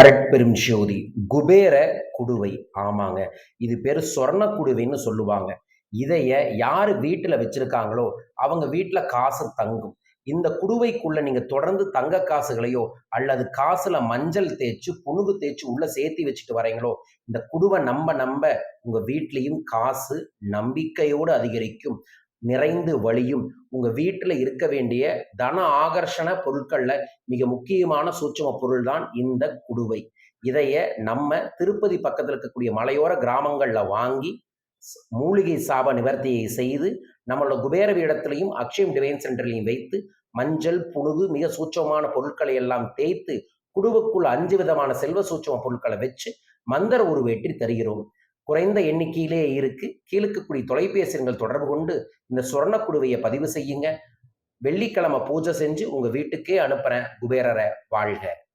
அரட்பெரும் ஜோதி குபேர குடுவை ஆமாங்க. இது பேர் சொர்ண குடுவைன்னு சொல்லுவாங்க. இதைய யார் வீட்டில் வச்சிருக்காங்களோ அவங்க வீட்டில் காசு தங்கும். இந்த குடுவைக்குள்ள நீங்க தொடர்ந்து தங்க காசுகளையோ அல்லது காசுல மஞ்சள் தேய்ச்சு புணுகு தேய்ச்சு உள்ள சேர்த்தி வச்சுட்டு வரீங்களோ இந்த குடுவை நம்ப நம்ப உங்க வீட்லையும் காசு நம்பிக்கையோடு அதிகரிக்கும். நிறைந்து வழியும். உங்கள் வீட்டில் இருக்க வேண்டிய தன ஆகர்ஷண பொருட்களில் மிக முக்கியமான சூட்சம பொருள் தான் இந்த குடுவை. இதைய நம்ம திருப்பதி பக்கத்தில் இருக்கக்கூடிய மலையோர கிராமங்களில் வாங்கி மூலிகை சாப நிவர்த்தியை செய்து நம்மளோட குபேர பீடத்திலையும் அக்ஷயம் டிவைன் சென்டர்லையும் வைத்து மஞ்சள் புணுகு மிக சூட்சமான பொருட்களை எல்லாம் தேய்த்து குடுவுக்குள் அஞ்சு விதமான செல்வ சூட்சம பொருட்களை வச்சு மந்திர உருவேற்றி தருகிறோம். குறைந்த எண்ணிக்கையிலே இருக்கு. கீழுக்கக்கூடிய தொலைபேசி எங்கள் தொடர்பு கொண்டு இந்த சொர்ண பதிவு செய்யுங்க. வெள்ளிக்கிழமை பூஜை செஞ்சு உங்க வீட்டுக்கே அனுப்புறேன். குபேரரை வாழ்க.